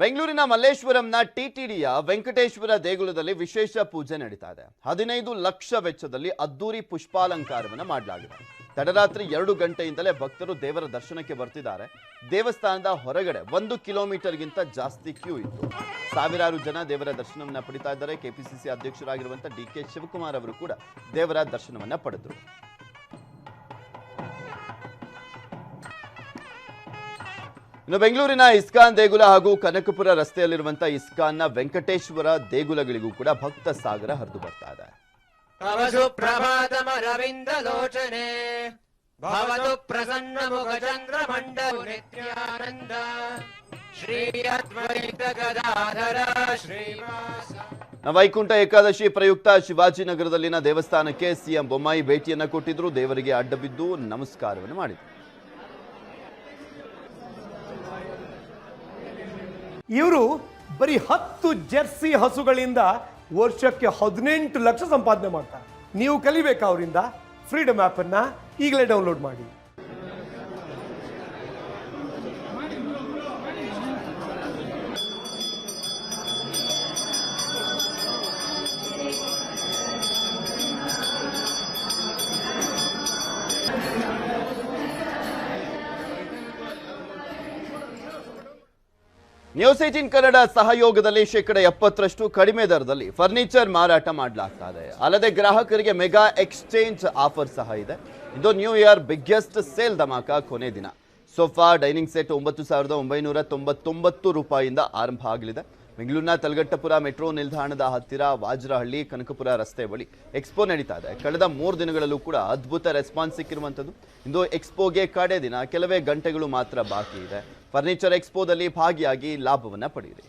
ಬೆಂಗಳೂರಿನ ಮಲ್ಲೇಶ್ವರಂನ ಟಿಟಿಡಿಯ ವೆಂಕಟೇಶ್ವರ ದೇಗುಲದಲ್ಲಿ ವಿಶೇಷ ಪೂಜೆ ನಡೀತಾ ಇದೆ. ಹದಿನೈದು ಲಕ್ಷ ವೆಚ್ಚದಲ್ಲಿ ಅದ್ದೂರಿ ಪುಷ್ಪಾಲಂಕಾರವನ್ನು ಮಾಡಲಾಗಿದೆ. ತಡರಾತ್ರಿ ಎರಡು ಗಂಟೆಯಿಂದಲೇ ಭಕ್ತರು ದೇವರ ದರ್ಶನಕ್ಕೆ ಬರ್ತಿದ್ದಾರೆ. ದೇವಸ್ಥಾನದ ಹೊರಗಡೆ ಒಂದು ಕಿಲೋಮೀಟರ್ಗಿಂತ ಜಾಸ್ತಿ ಕ್ಯೂ ಇತ್ತು. ಸಾವಿರಾರು ಜನ ದೇವರ ದರ್ಶನವನ್ನ ಪಡಿತಾ ಇದ್ದಾರೆ. ಕೆಪಿಸಿಸಿ ಅಧ್ಯಕ್ಷರಾಗಿರುವಂತಹ ಡಿ ಕೆ ಶಿವಕುಮಾರ್ ಅವರು ಕೂಡ ದೇವರ ದರ್ಶನವನ್ನ ಪಡೆದರು. ಇನ್ನು ಬೆಂಗಳೂರಿನ ಇಸ್ಕಾನ್ ದೇಗುಲ ಹಾಗೂ ಕನಕಪುರ ರಸ್ತೆಯಲ್ಲಿರುವಂತಹ ಇಸ್ಕಾನ್ನ ವೆಂಕಟೇಶ್ವರ ದೇಗುಲಗಳಿಗೂ ಕೂಡ ಭಕ್ತ ಸಾಗರ ಹರಿದು ಬರ್ತಾ ಇದೆ. ಪ್ರಸನ್ನ ಮುಖ ಚಂದ್ರ ಮಂಡಲ ಶ್ರೀ ಅದ್ವೈತ ಗದಾಧರ ಶ್ರೀವಾಸ ವೈಕುಂಠ ಏಕಾದಶಿ ಪ್ರಯುಕ್ತ ಶಿವಾಜಿನಗರದಲ್ಲಿನ ದೇವಸ್ಥಾನಕ್ಕೆ ಸಿಎಂ ಬೊಮ್ಮಾಯಿ ಭೇಟಿಯನ್ನು ಕೊಟ್ಟಿದ್ರು. ದೇವರಿಗೆ ಅಡ್ಡಬಿದ್ದು ನಮಸ್ಕಾರವನ್ನು ಮಾಡಿದರು. ಇವರು ಬರೀ ಹತ್ತು ಜೆರ್ಸಿ ಹಸುಗಳಿಂದ ವರ್ಷಕ್ಕೆ ಹದಿನೆಂಟು ಲಕ್ಷ ಸಂಪಾದನೆ ಮಾಡ್ತಾರೆ. ನೀವು ಕಲಿಬೇಕಾ ಅವರಿಂದ? ಫ್ರೀಡಮ್ ಆ್ಯಪನ್ನು ಈಗಲೇ ಡೌನ್ಲೋಡ್ ಮಾಡಿ. ನ್ಯೂಸ್ ಕನ್ನಡ ಸಹಯೋಗದಲ್ಲಿ ಶೇಕಡ ಎಪ್ಪತ್ತರಷ್ಟು ಕಡಿಮೆ ದರದಲ್ಲಿ ಫರ್ನಿಚರ್ ಮಾರಾಟ ಮಾಡಲಾಗ್ತಾ ಇದೆ ಅಲ್ಲದೆ ಗ್ರಾಹಕರಿಗೆ ಮೆಗಾ ಎಕ್ಸ್ಚೇಂಜ್ ಆಫರ್ ಸಹ ಇದೆ. ಇದು ನ್ಯೂ ಇಯರ್ ಬಿಗ್ಗೆಸ್ಟ್ ಸೇಲ್ ಧಮಾಕ ಕೊನೆ ದಿನ. ಸೋಫಾ, ಡೈನಿಂಗ್ ಸೆಟ್ ಒಂಬತ್ತು ಸಾವಿರದ ಒಂಬೈನೂರ ತೊಂಬತ್ತೊಂಬತ್ತು ರೂಪಾಯಿಯಿಂದ ಆರಂಭ ಆಗಲಿದೆ. ಬೆಂಗಳೂರಿನ ತಲಗಟ್ಟಪುರ ಮೆಟ್ರೋ ನಿಲ್ದಾಣದ ಹತ್ತಿರ ವಾಜ್ರಹಳ್ಳಿ, ಕನಕಪುರ ರಸ್ತೆ ಬಳಿ ಎಕ್ಸ್ಪೋ ನಡೀತಾ ಇದೆ. ಕಳೆದ ಮೂರು ದಿನಗಳಲ್ಲೂ ಕೂಡ ಅದ್ಭುತ ರೆಸ್ಪಾನ್ಸ್ ಸಿಕ್ಕಿರುವಂಥದ್ದು. ಇಂದು ಎಕ್ಸ್ಪೋಗೆ ಕಡೆ ದಿನ, ಕೆಲವೇ ಗಂಟೆಗಳು ಮಾತ್ರ ಬಾಕಿ ಇದೆ. ಫರ್ನಿಚರ್ ಎಕ್ಸ್ಪೋದಲ್ಲಿ ಭಾಗಿಯಾಗಿ ಲಾಭವನ್ನ ಪಡೆಯಿರಿ.